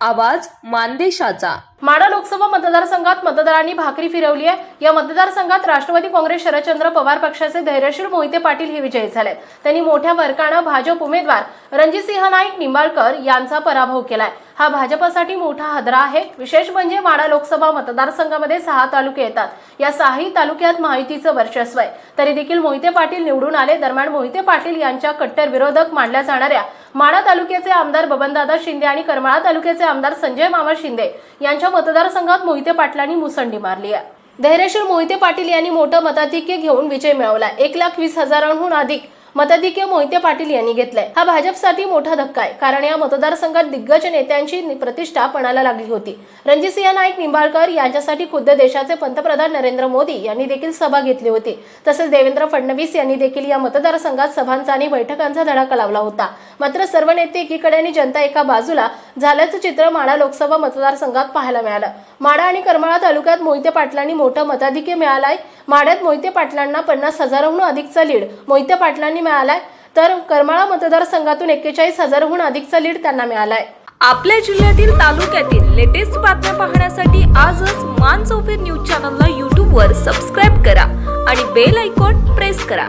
आवाज मानदेशाचा. माडा लोकसभा मतदारसंघात मतदारांनी भाकरी फिरवली आहे. या मतदारसंघात राष्ट्रवादी काँग्रेस शरदचंद्र पवार पक्षाचे धैर्यशील मोहिते पाटील हे विजयी झाले त्यांनी मोठ्या फरकानं भाजप उमेदवार रणजितसिंह नाईक निंबाळकर यांचा पराभव केलाय. हा भाजपसाठी मोठा हादरा आहे. विशेष म्हणजे माडा लोकसभा मतदारसंघामध्ये सहा तालुके येतात. या सहाही तालुक्यात माहितीचं वर्चस्व आहे. तरी देखील मोहिते पाटील निवडून आले. दरम्यान मोहिते पाटील यांच्या कट्टर विरोधक मानल्या जाणाऱ्या माडा तालुक्याचे आमदार बबनदादा शिंदे आणि करमाळा तालुक्याचे आमदार संजय मामा शिंदे यांच्या मतदारसंघात मोहिते पाटलांनी मुसंडी मारली आहे. धैर्यशील मोहिते पाटील यांनी मोठं मताधिक्य घेऊन विजय मिळवला. एक लाख वीस हजारांहून अधिक मताधिक्य मोहिते पाटील यांनी घेतलंय. हा भाजपसाठी मोठा धक्का आहे कारण या मतदारसंघात दिग्गज नेत्यांची प्रतिष्ठा पणाला लागली होती. रणजितसिंह नाईक निंबाळकर यांच्यासाठी खुद्द देशाचे पंतप्रधान नरेंद्र मोदी यांनी देखील सभा घेतली होती. तसेच देवेंद्र फडणवीस यांनी देखील या मतदारसंघात सभांचा आणि बैठकांचा धडाका लावला होता. मात्र सर्व नेते एकीकडे आणि जनता एका बाजूला झाल्याचं चित्र माडा लोकसभा मतदारसंघात पाहायला मिळालं. माडा आणि करमाळा तालुक्यात मोहिते पाटलांनी मोठं मताधिक्य मिळालंय. माड्यात मोहिते पाटलांना पन्नास हजाराहून अधिकचा लीड. मोहिते पाटलांनी मिळालाय. तर करमाळा मतदारसंघातून एक्केचाळीस हजारहून अधिकचा लीड त्यांना मिळालाय. आपल्या जिल्ह्यातील तालुक्यातील लेटेस्ट बातम्या पाहण्यासाठी आजच मान चौफेर न्यूज चॅनलला यूट्यूबवर सबस्क्राईब करा आणि बेल आयकॉन प्रेस करा.